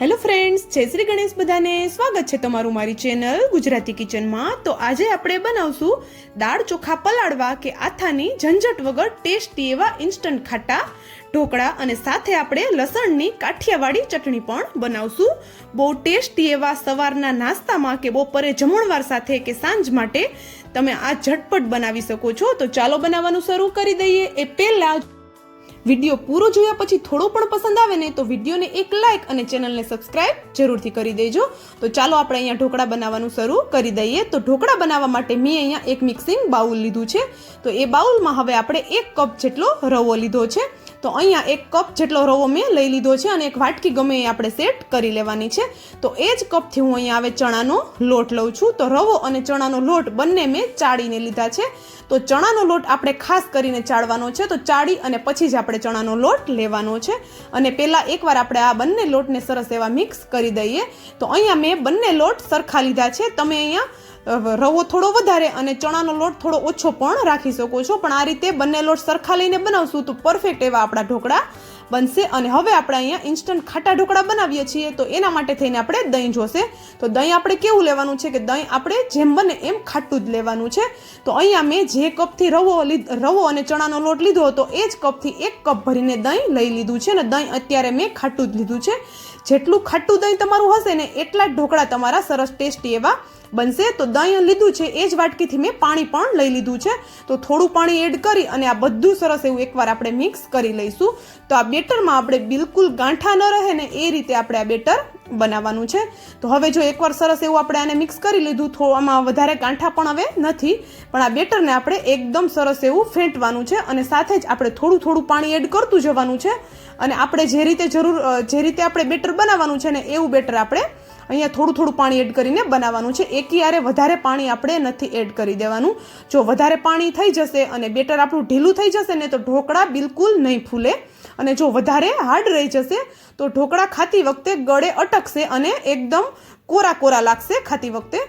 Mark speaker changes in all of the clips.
Speaker 1: Hello friends, જય શ્રી ગણેશ બધાને. સ્વાગત છે તમારું મારી ચેનલ ગુજરાતી કિચનમાં. તો આજે આપણે બનાવશું દાળ ચોખા પલાળવા કે આથાની ઝંઝટ વગર ટેસ્ટી એવા ઇન્સ્ટન્ટ ખાટા ઢોકળા અને સાથે આપણે લસણની કાઠિયાવાડી ચટણી પણ બનાવશું. બહુ ટેસ્ટી એવા સવારના નાસ્તામાં કે બપોરે જમણવાર સાથે કે સાંજ માટે તમે આ ઝટપટ બનાવી શકો છો. તો ચાલો બનાવવાનું શરૂ કરી દઈએ. એ પહેલાં વીડિયો પૂરો જોયા પછી થોડો પણ પસંદ આવે ને તો વિડીયોને એક લાઇક અને ચેનલને સબસ્ક્રાઇબ જરૂરથી કરી દેજો. તો ચાલો આપણે અહીંયા ઢોકળા બનાવવાનું શરૂ કરી દઈએ. તો ઢોકળા બનાવવા માટે મેં અહીંયા એક મિક્સિંગ બાઉલ લીધું છે. તો એ બાઉલમાં હવે આપણે એક કપ જેટલો રવો લીધો છે. તો અહીંયા એક કપ જેટલો રવો મેં લઈ લીધો છે અને એક વાટકી ગમે એ આપણે સેટ કરી લેવાની છે. તો એ જ કપથી હું અહીંયા હવે ચણાનો લોટ લઉં છું. તો રવો અને ચણાનો લોટ બંને મેં ચાળીને લીધા છે. તો ચણાનો લોટ આપણે ખાસ કરીને ચાળવાનો છે. તો ચાળી અને પછી જ આપણે ચણાનો લોટ લેવાનો છે. અને પહેલાં એકવાર આપણે આ બંને લોટને સરસ એવા મિક્સ કરી દઈએ. તો અહીંયા મેં બંને લોટ સરખા લીધા છે. તમે અહીંયા રવો થોડો વધારે અને ચણાનો લોટ થોડો ઓછો પણ રાખી શકો છો. પણ આ રીતે બંને લોટ સરખા લઈને બનાવશું તો પરફેક્ટ એવા આપણા ઢોકળા બનશે. અને હવે આપણે અહીંયા ઇન્સ્ટન્ટ ખાટા ઢોકળા બનાવીએ છીએ તો એના માટે થઈને આપણે દહીં જોશે. તો દહીં આપણે કેવું લેવાનું છે કે દહીં આપણે જેમ બને એમ ખાટું જ લેવાનું છે. તો અહીંયા મેં જે કપથી રવો રવો અને ચણાનો લોટ લીધો હતો એ જ કપથી એક કપ ભરીને દહીં લઈ લીધું છે. અને દહીં અત્યારે મેં ખાટું જ લીધું છે. જેટલું ખાટું દહીં તમારું હશે ને એટલા જ ઢોકળા તમારા સરસ ટેસ્ટી એવા બનશે, તો દહીં લીધું છે, એ જ વાટકીથી મેં પાણી પણ લઈ લીધું છે. તો થોડું પાણી એડ કરી અને આ બધું સરસ એવું એકવાર આપણે મિક્સ કરી લઈશું. તો આ બેટરમાં આપણે બિલકુલ ગાંઠા ન રહે ને એ રીતે આપણે આ બેટર બનાવવાનું છે. તો હવે જો એકવાર સરસ એવું આપણે આને મિક્સ કરી લીધું થો આમાં વધારે કાંઠા પણ હવે નથી, પણ આ બેટરને આપણે એકદમ સરસ એવું ફેંટવાનું છે અને સાથે જ આપણે થોડું થોડું પાણી એડ કરતું જવાનું છે. અને આપણે જે રીતે જરૂર જે રીતે આપણે બેટર બનાવવાનું છે ને એવું બેટર આપણે અહીંયા થોડું થોડું પાણી એડ કરીને બનાવવાનું છે. એકી યારે વધારે પાણી આપણે નથી એડ કરી દેવાનું. જો વધારે પાણી થઈ જશે અને બેટર આપણું ઢીલું થઈ જશે ને તો ઢોકળા બિલકુલ નહીં ફૂલે. અને જો વધારે હાર્ડ રહી જશે, તો ઢોકળા ખાતી વખતે ગળે અટકશે અને એકદમ કોરા કોરા લાગશે ખાતી વખતે.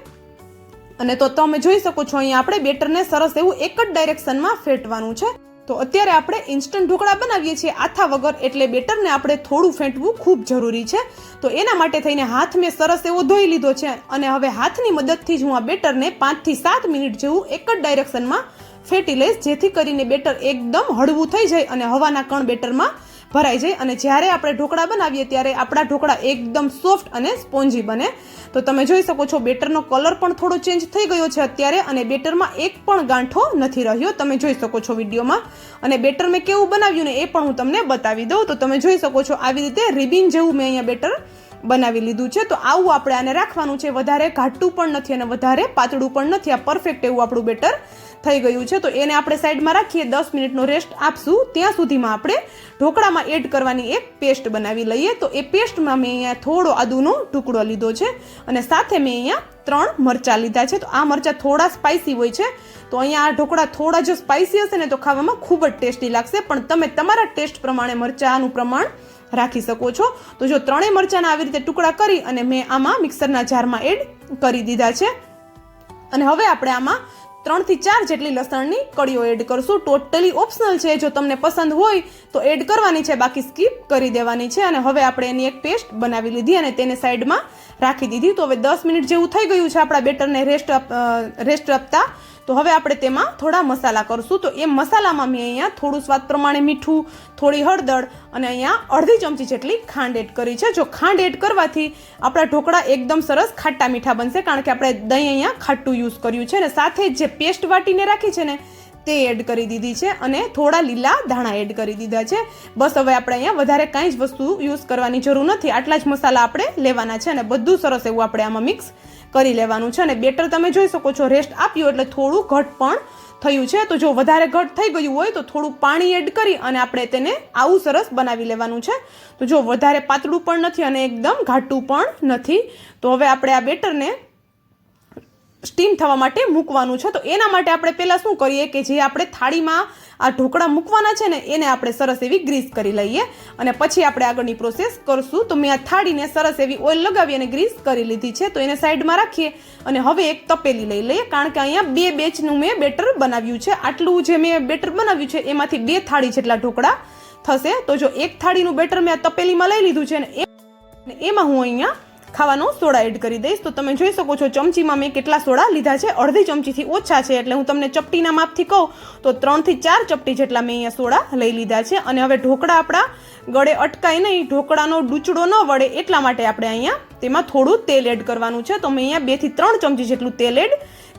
Speaker 1: અને તો તમે જોઈ શકો છો, અહીંયા આપણે બેટરને સરસ એવું એક જ ડાયરેક્શનમાં ફેટવાનું છે. તો અત્યારે આપણે ઇન્સ્ટન્ટ ઢોકળા બનાવીએ છીએ આથા વગર, એટલે બેટરને આપણે થોડું ફેંટવું ખૂબ જરૂરી છે. તો એના માટે થઈને હાથ મેં સરસ એવો ધોઈ લીધો છે. અને હવે હાથની મદદથી જ હું આ બેટરને પાંચથી સાત મિનિટ જેવું એક જ ડાયરેક્શનમાં ફેટી લઈશ જેથી કરીને બેટર એકદમ હળવું થઈ જાય અને હવાના કણ બેટરમાં ભરાઈ જાય. અને જ્યારે આપણે ઢોકળા બનાવીએ ત્યારે આપણા ઢોકળા એકદમ સોફ્ટ અને સ્પોન્જી બને. તો તમે જોઈ શકો છો, બેટરનો કલર પણ થોડો ચેન્જ થઈ ગયો છે અત્યારે અને બેટરમાં એક પણ ગાંઠો નથી રહ્યો. તમે જોઈ શકો છો વિડીયોમાં. અને બેટર મેં કેવું બનાવ્યું ને એ પણ હું તમને બતાવી દઉં. તો તમે જોઈ શકો છો, આવી રીતે રિબિન જેવું મેં અહીંયા બેટર બનાવી લીધું છે. તો આવું આપણે આને રાખવાનું છે. વધારે ઘાટું પણ નથી અને વધારે પાતળું પણ નથી. આ પરફેક્ટ એવું આપણું બેટર થઈ ગયું છે, તો એને આપણે સાઈડમાં રાખીએ, દસ મિનિટનો રેસ્ટ આપશું. ત્યાં સુધીમાં આપણે ઢોકળામાં એડ કરવાની એક પેસ્ટ બનાવી લઈએ. તો એ પેસ્ટમાં મેં અહીંયા થોડો આદુનો ટુકડો લીધો છે અને સાથે મેં અહીંયા ત્રણ મરચાં લીધા છે. તો આ મરચાં થોડા સ્પાઇસી હોય છે. તો અહીંયા આ ઢોકળા થોડા જો સ્પાઇસી હશે ને તો ખાવામાં ખૂબ જ ટેસ્ટી લાગશે. પણ તમે તમારા ટેસ્ટ પ્રમાણે મરચાંનું પ્રમાણ રાખી શકો છો. તો જો ત્રણેય મરચાંના આવી રીતે ટુકડા કરી અને મેં આમાં મિક્સરના જારમાં એડ કરી દીધા છે. અને હવે આપણે આમાં ત્રણથી ચાર જેટલી લસણની કળીઓ એડ કરશું. ટોટલી ઓપ્શનલ છે. જો તમને પસંદ હોય તો એડ કરવાની છે. બાકી સ્કીપ કરી દેવાની છે. અને હવે આપણે એની એક પેસ્ટ બનાવી લીધી અને તેને સાઈડમાં રાખી દીધી. તો હવે દસ મિનિટ જેવું થઈ ગયું છે. આપણા બેટરને રેસ્ટ રેસ્ટ આપતા. તો હવે આપણે તેમાં થોડા મસાલા કરશું. તો એ મસાલામાં મેં અહીંયા થોડું સ્વાદ પ્રમાણે મીઠું, થોડી હળદર અને અહીંયા અડધી ચમચી જેટલી ખાંડ એડ કરી છે. જો ખાંડ એડ કરવાથી આપણા ઢોકળા એકદમ સરસ ખાટા મીઠા બનશે કારણ કે આપણે દહીં અહીંયા ખાટું યુઝ કર્યું છે અને સાથે જે પેસ્ટ વાટીને રાખી છે ને, તે એડ કરી દીધી છે અને થોડા લીલા ધાણા એડ કરી દીધા છે. બસ હવે આપણે અહીંયા વધારે કાંઈ જ વસ્તુ યુઝ કરવાની જરૂર નથી. આટલા જ મસાલા આપણે લેવાના છે અને બધું સરસ એવું આપણે આમાં મિક્સ કરી લેવાનું છે અને બેટર તમે જોઈ શકો છો રેસ્ટ આપ્યું એટલે થોડું ઘટ પણ થયું છે. તો જો વધારે ઘટ થઈ ગયું હોય તો થોડું પાણી એડ કરી અને આપણે તેને આવું સરસ બનાવી લેવાનું છે. તો જો વધારે પાતળું પણ નથી અને એકદમ ઘાટું પણ નથી. તો હવે આપણે આ બેટરને સ્ટીમ થવા માટે મૂકવાનું છે. તો એના માટે આપણે પહેલાં શું કરીએ કે જે આપણે થાળીમાં આ ઢોકળા મૂકવાના છે ને, એને આપણે સરસ એવી ગ્રીસ કરી લઈએ અને પછી આપણે આગળની પ્રોસેસ કરશું. તો મેં આ થાળીને સરસ એવી ઓઇલ લગાવી અને ગ્રીસ કરી લીધી છે. તો એને સાઈડમાં રાખીએ અને હવે એક તપેલી લઈ લઈએ, કારણ કે અહીંયા બે બેચનું મેં બેટર બનાવ્યું છે. આટલું જે મેં બેટર બનાવ્યું છે, એમાંથી બે થાળી જેટલા ઢોકળા થશે. તો જો એક થાળીનું બેટર મેં આ તપેલીમાં લઈ લીધું છે ને એમાં હું અહીંયા ખાવાનો સોડા એડ કરી દઈશ. તો તમે જોઈ શકો છો, ચમચીમાં મેં કેટલા સોડા લીધા છે. અડધી ચમચીથી ઓછા છે એટલે હું તમને ચપટીના માપથી કહું, તો ત્રણથી ચાર ચપટી જેટલા મેં અહીંયા સોડા લઈ લીધા છે. અને હવે ઢોકળા આપણા ગળે અટકાય નહીં, ઢોકળાનો ડૂચડો ન વળે એટલા માટે આપણે અહીંયા તેમાં થોડું તેલ એડ કરવાનું છે. તો મેં અહીંયા બેથી ત્રણ ચમચી જેટલું તેલ એડ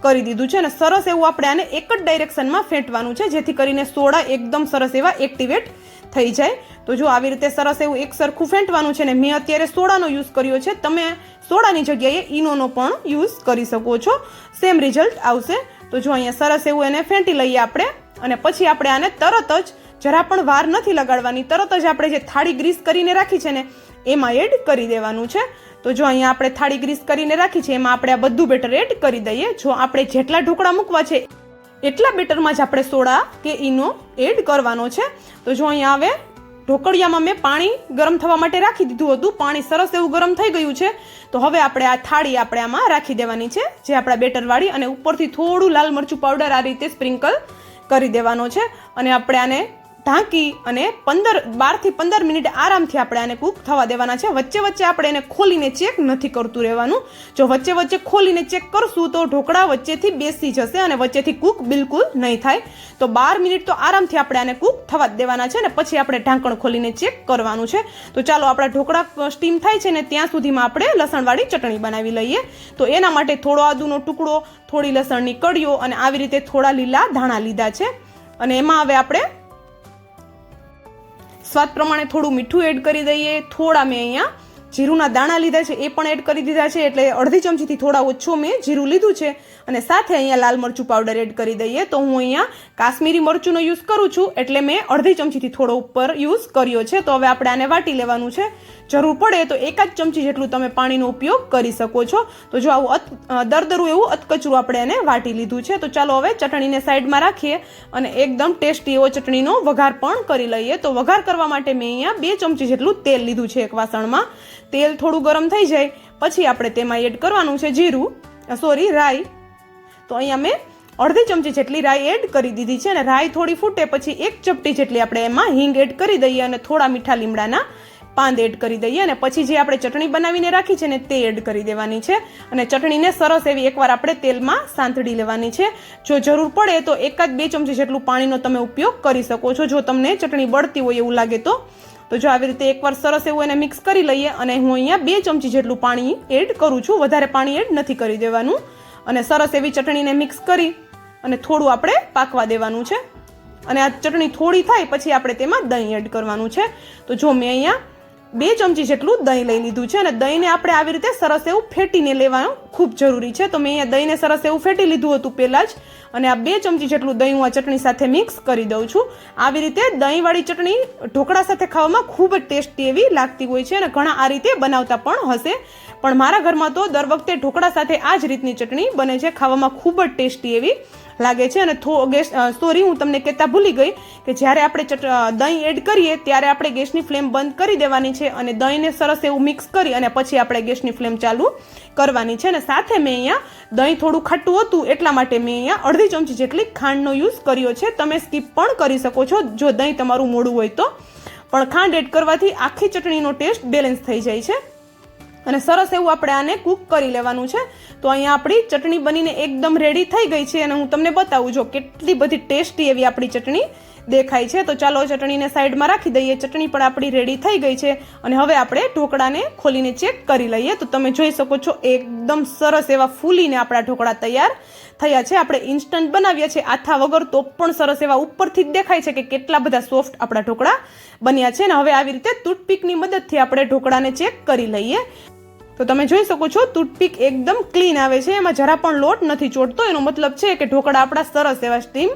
Speaker 1: કરી દીધું છે. અને સરસ એવું આપણે આને એક જ ડાયરેક્શનમાં ફેંટવાનું છે, જેથી કરીને સોડા એકદમ સરસ એવા એક્ટિવેટ થઈ જાય. તો જો આવી રીતે સરસ એવું એક સરખું ફેંટવાનું છે ને, મેં અત્યારે સોડાનો યુઝ કર્યો છે. તમે સોડાની જગ્યાએ ઈનોનો પણ યુઝ કરી શકો છો. સેમ રિઝલ્ટ આવશે. તો જો અહીંયા સરસ એવું એને ફેંટી લઈએ આપણે, અને પછી આપણે આને તરત જ જરા પણ વાર નથી લગાડવાની, તરત જ આપણે જે થાળી ગ્રીસ કરીને રાખી છે ને, એમાં એડ કરી દેવાનું છે. તો જો અહીંયા આપણે થાળી ગ્રીસ કરીને રાખી છે, એમાં આપણે આ બધું બેટર એડ કરી દઈએ. જો આપણે જેટલા ઢોકળા મૂકવા છે એટલા બેટરમાં જ આપણે સોડા કે ઈનો એડ કરવાનો છે. તો જો અહીંયા આવે, ઢોકળિયામાં મેં પાણી ગરમ થવા માટે રાખી દીધું હતું. પાણી સરસ એવું ગરમ થઈ ગયું છે. તો હવે આપણે આ થાળી આપણે આમાં રાખી દેવાની છે, જે આપણા બેટરવાળી અને ઉપરથી થોડું લાલ મરચું પાવડર આ રીતે સ્પ્રિંકલ કરી દેવાનો છે. અને આપણે આને ઢાંકી અને પંદર, બારથી પંદર મિનિટ આરામથી આપણે આને કૂક થવા દેવાના છે. વચ્ચે વચ્ચે આપણે એને ખોલીને ચેક નથી કરતું રહેવાનું. જો વચ્ચે વચ્ચે ખોલીને ચેક કરશું તો ઢોકળા વચ્ચેથી બેસી જશે અને વચ્ચેથી કૂક બિલકુલ નહીં થાય. તો બાર મિનિટ તો આરામથી આપણે આને કૂક થવા દેવાના છે ને પછી આપણે ઢાંકણ ખોલીને ચેક કરવાનું છે. તો ચાલો આપણા ઢોકળા સ્ટીમ થાય છે ને ત્યાં સુધીમાં આપણે લસણવાળી ચટણી બનાવી લઈએ. તો એના માટે થોડો આદુનો ટુકડો, થોડી લસણની કડીઓ અને આવી રીતે થોડા લીલા ધાણા લીધા છે. અને એમાં હવે આપણે સ્વાદ પ્રમાણે થોડું મીઠું એડ કરી દઈએ. થોડા મેં અહીંયા જીરુંના દાણા લીધા છે, એ પણ એડ કરી દીધા છે. એટલે અડધી ચમચીથી થોડા ઓછો મેં જીરું લીધું છે. અને સાથે અહીંયા લાલ મરચું પાવડર એડ કરી દઈએ. તો હું અહીંયા કાશ્મીરી મરચુંનો યુઝ કરું છું. એટલે મેં અડધી ચમચીથી થોડો ઉપર યુઝ કર્યો છે. તો હવે આપણે આને વાટી લેવાનું છે. જરૂર પડે તો એક જ ચમચી જેટલું તમે પાણીનો ઉપયોગ કરી શકો છો. તો જો આવું અત દરદરું એવું અતકચરું આપણે એને વાટી લીધું છે, તો ચાલો હવે ચટણીને સાઈડમાં રાખીએ અને એકદમ ટેસ્ટી એવો ચટણીનો વઘાર પણ કરી લઈએ. તો વઘાર કરવા માટે મેં અહીંયા બે ચમચી જેટલું તેલ લીધું છે એક વાસણમાં. તેલ થોડું ગરમ થઈ જાય, પછી આપણે તેમાં એડ કરવાનું છે જીરું સોરી, રાઈ. તો અહીંયા મેં અડધી ચમચી જેટલી રાઈ એડ કરી દીધી છે અને રાઈ થોડી ફૂટે પછી એક ચપટી જેટલી આપણે એમાં હિંગ એડ કરી દઈએ અને થોડા મીઠા લીમડાના પાંદ એડ કરી દઈએ અને પછી જે આપણે ચટણી બનાવીને રાખી છે ને તે એડ કરી દેવાની છે. અને ચટણીને સરસ એવી એકવાર આપણે તેલમાં સાંતળી લેવાની છે. જો જરૂર પડે તો એકાદ બે ચમચી જેટલું પાણીનો તમે ઉપયોગ કરી શકો છો. જો તમને ચટણી બળતી હોય એવું લાગે તો. તો જો આવી રીતે એકવાર સરસ એવું એને મિક્સ કરી લઈએ અને હું અહીંયા બે ચમચી જેટલું પાણી એડ કરું છું. વધારે પાણી એડ નથી કરી દેવાનું. અને સરસ એવી ચટણીને મિક્સ કરી અને થોડું આપણે પાકવા દેવાનું છે. અને આ ચટણી થોડી થાય પછી આપણે તેમાં દહીં એડ કરવાનું છે. તો જો મેં અહીંયા બે ચમચી જેટલું દહીં લઈ લીધું છે અને દહીંને આપણે આવી રીતે સરસ એવું ફેટીને લેવાનું ખૂબ જરૂરી છે. તો મેં અહીંયા દહીંને સરસ એવું ફેટી લીધું હતું પહેલાં જ અને આ બે ચમચી જેટલું દહીં હું આ ચટણી સાથે મિક્સ કરી દઉં છું. આવી રીતે દહીંવાળી ચટણી ઢોકળા સાથે ખાવામાં ખૂબ જ ટેસ્ટી એવી લાગતી હોય છે અને ઘણા આ રીતે બનાવતા પણ હશે. પણ મારા ઘરમાં તો દર વખતે ઢોકળા સાથે આ જ રીતની ચટણી બને છે. ખાવામાં ખૂબ જ ટેસ્ટી એવી લાગે છે અને થો ગેસ સોરી હું તમને કહેતા ભૂલી ગઈ કે જ્યારે આપણે દહીં એડ કરીએ ત્યારે આપણે ગેસની ફ્લેમ બંધ કરી દેવાની છે અને દહીંને સરસ એવું મિક્સ કરી અને પછી આપણે ગેસની ફ્લેમ ચાલુ કરવાની છે અને સાથે મેં અહીંયા દહીં થોડું ખાટું હતું એટલા માટે મેં અહીંયા અડધી ચમચી જેટલી ખાંડનો યુઝ કર્યો છે. તમે સ્કીપ પણ કરી શકો છો. જો દહીં તમારું મોડું હોય તો. પણ ખાંડ એડ કરવાથી આખી ચટણીનો ટેસ્ટ બેલેન્સ થઈ જાય છે. અને સરસ એવું આપણે આને કૂક કરી લેવાનું છે. તો અહીંયા આપણી ચટણી બનીને એકદમ રેડી થઈ ગઈ છે અને હું તમને બતાવું, જો કેટલી બધી ટેસ્ટી એવી આપણી ચટણી દેખાય છે. તો ચાલો ચટણીને સાઈડમાં રાખી દઈએ. ચટણી પણ આપણી રેડી થઈ ગઈ છે. અને હવે આપણે ઢોકળાને ખોલીને ચેક કરી લઈએ. તો તમે જોઈ શકો છો, એકદમ સરસ એવા ફૂલીને આપણા ઢોકળા તૈયાર થયા છે. આપણે ઇન્સ્ટન્ટ બનાવ્યા છે. આથા વગર તો પણ સરસ એવા ઉપરથી જ દેખાય છે કે કેટલા બધા સોફ્ટ આપણા ઢોકળા બન્યા છે. ને હવે આવી રીતે ટૂથપીકની મદદથી આપણે ઢોકળાને ચેક કરી લઈએ. તો તમે જોઈ શકો છો, ટૂથપીક એકદમ ક્લીન આવે છે. એમાં જરા પણ લોટ નથી ચોટતો. એનો મતલબ છે કે ઢોકળા આપણા સરસ એવા સ્ટીમ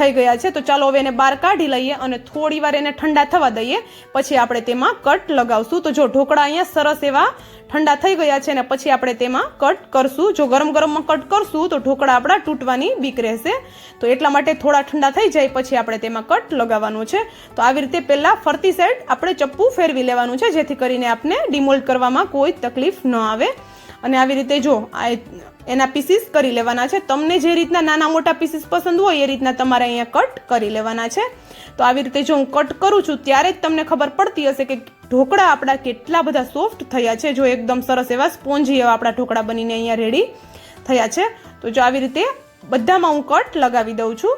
Speaker 1: થઈ ગયા છે. તો ચાલો હવે એને બહાર કાઢી લઈએ અને થોડી વાર એને ઠંડા થવા દઈએ. પછી આપણે તેમાં કટ લગાવશું. તો જો ઢોકળા અહીંયા સરસ એવા ઠંડા થઈ ગયા છે ને પછી આપણે તેમાં કટ કરશું. જો ગરમ ગરમમાં કટ કરશું તો ઢોકળા આપણા તૂટવાની બીક રહેશે. તો એટલા માટે થોડા ઠંડા થઈ જાય પછી આપણે તેમાં કટ લગાવવાનું છે. તો આવી રીતે પહેલાં ફરતી સાઈડ આપણે ચપ્પુ ફેરવી લેવાનું છે જેથી કરીને આપણે ડિમોલ્ડ કરવામાં કોઈ તકલીફ ન આવે. અને આવી રીતે જો આ એના પીસીસ કરી લેવાના છે. તમને જે રીતના નાના મોટા પીસીસ પસંદ હોય એ રીતના તમારે અહીંયા કટ કરી લેવાના છે. તો આવી રીતે જો હું કટ કરું છું, ત્યારે જ તમને ખબર પડતી હશે કે ઢોકળા આપણા કેટલા બધા સોફ્ટ થયા છે. જો એકદમ સરસ એવા સ્પોન્જી એવા આપણા ઢોકળા બનીને અહીંયા રેડી થયા છે. તો જો આવી રીતે બધામાં હું કટ લગાવી દઉં છું.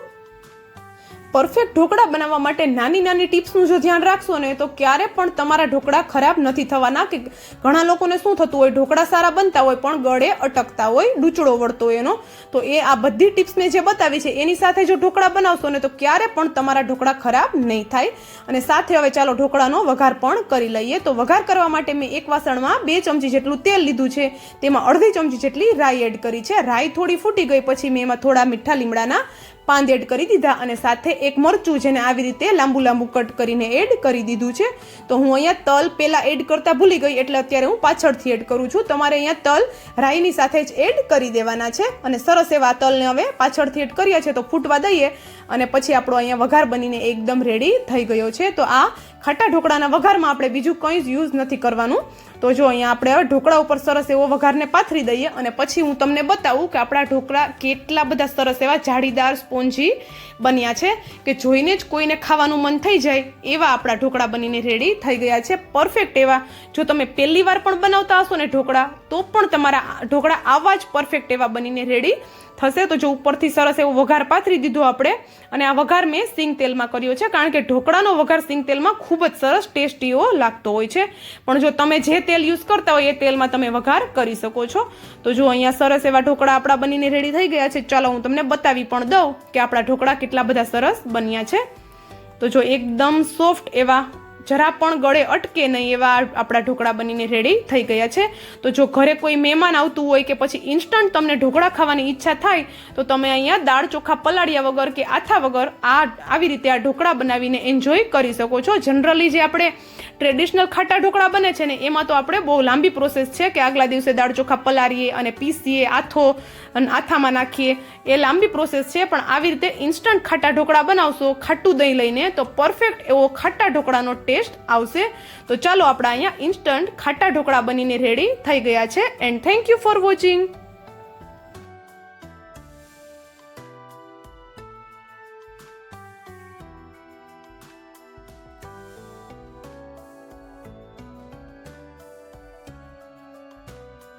Speaker 1: પરફેક્ટ ઢોકળા બનાવવા માટે નાની નાની ટિપ્સનું જો ધ્યાન રાખશો ને, તો ક્યારે પણ તમારા ઢોકળા ખરાબ નથી થવાના કે ઘણા લોકોને શું થતું હોય, ઢોકળા સારા બનતા હોય, પણ ગળે અટકતા હોય ડૂચડો વળતો હોય એનો. તો એ આ બધી ટિપ્સ મેં જે બતાવી છે, એની સાથે જો ઢોકળા બનાવશો ને, તો ક્યારે પણ તમારા ઢોકળા ખરાબ નહીં થાય. અને સાથે હવે ચાલો ઢોકળાનો વઘાર પણ કરી લઈએ. તો વઘાર કરવા માટે મેં એક વાસણમાં બે ચમચી જેટલું તેલ લીધું છે. તેમાં અડધી ચમચી જેટલી રાઈ એડ કરી છે. રાઈ થોડી ફૂટી ગઈ, પછી મેં એમાં થોડા મીઠા લીમડાના પાંદ એડ કરી દીધા અને સાથે એક મરચું જેને આવી રીતે લાંબુ લાંબુ કટ કરીને એડ કરી દીધું છે. તો હું અહીંયા તલ પહેલાં એડ કરતાં ભૂલી ગઈ એટલે અત્યારે હું પાછળથી એડ કરું છું. તમારે અહીંયા તલ રાઈની સાથે જ એડ કરી દેવાના છે અને સરસ એવા તલને હવે પાછળથી એડ કર્યા છે તો ફૂટવા દઈએ અને પછી આપણો અહીંયા વઘાર બનીને એકદમ રેડી થઈ ગયો છે. તો આ ખાટા ઢોકળાના વઘારમાં આપણે બીજું કંઈ જ યુઝ નથી કરવાનું. તો જો અહીંયા આપણે હવે ઢોકળા ઉપર સરસ એવો વઘારને પાથરી દઈએ અને પછી હું તમને બતાવું કે આપણા ઢોકળા કેટલા બધા સરસ એવા જાળીદાર, સ્પોન્જી બન્યા છે કે જોઈને જ કોઈને ખાવાનું મન થઈ જાય એવા આપણા ઢોકળા બનીને રેડી થઈ ગયા છે. પરફેક્ટ એવા. જો તમે પહેલી વાર પણ બનાવતા હશો ને ઢોકળા, તો પણ તમારા ઢોકળા આવા જ પરફેક્ટ એવા બનીને રેડી થશે તો જો ઉપરથી સરસ એવો વઘાર પાથરી દીધો આપણે, અને આ વઘાર મેં સિંગ તેલમાં કર્યો છે, કારણ કે ઢોકળાનો વઘાર સિંગ તેલમાં ખૂબ જ સરસ ટેસ્ટીઓ લાગતો હોય છે. પણ જો તમે જે તેલ યુઝ કરતા હોય એ તેલમાં તમે વઘાર કરી શકો છો. તો જો અહીંયા સરસ એવા ઢોકળા આપણા બનીને રેડી થઈ ગયા છે, ચાલો હું તમને બતાવી પણ દઉં કે આપણા ઢોકળા કેટલા બધા સરસ બન્યા છે. તો જો એકદમ સોફ્ટ એવા જરા પણ ગળે અટકે નહીં એવા આપણા ઢોકળા બનીને રેડી થઈ ગયા છે. તો જો ઘરે કોઈ મહેમાન આવતું હોય કે પછી ઇન્સ્ટન્ટ તમને ઢોકળા ખાવાની ઈચ્છા થાય, તો તમે અહીંયા દાળ ચોખા પલાળ્યા વગર કે આથા વગર આ આવી રીતે આ ઢોકળા બનાવીને એન્જોય કરી શકો છો. જનરલી જે આપણે ટ્રેડિશનલ ખાટા ઢોકળા બને છે ને, એમાં તો આપણે બહુ લાંબી પ્રોસેસ છે કે આગલા દિવસે દાળ ચોખા પલાળીએ અને પીસીએ, આથો અને આથામાં નાખીએ. એ લાંબી પ્રોસેસ છે, પણ આવી રીતે ઇન્સ્ટન્ટ ખાટા ઢોકળા બનાવશો, ખાટું દહીં લઈને, તો પરફેક્ટ એવો ખાટા ઢોકળાનો ટેસ્ટ આવશે. તો ચાલો આપણા અહીંયા ઇન્સ્ટન્ટ ખાટા ઢોકળા બનીને રેડી થઈ ગયા છે. And thank you for watching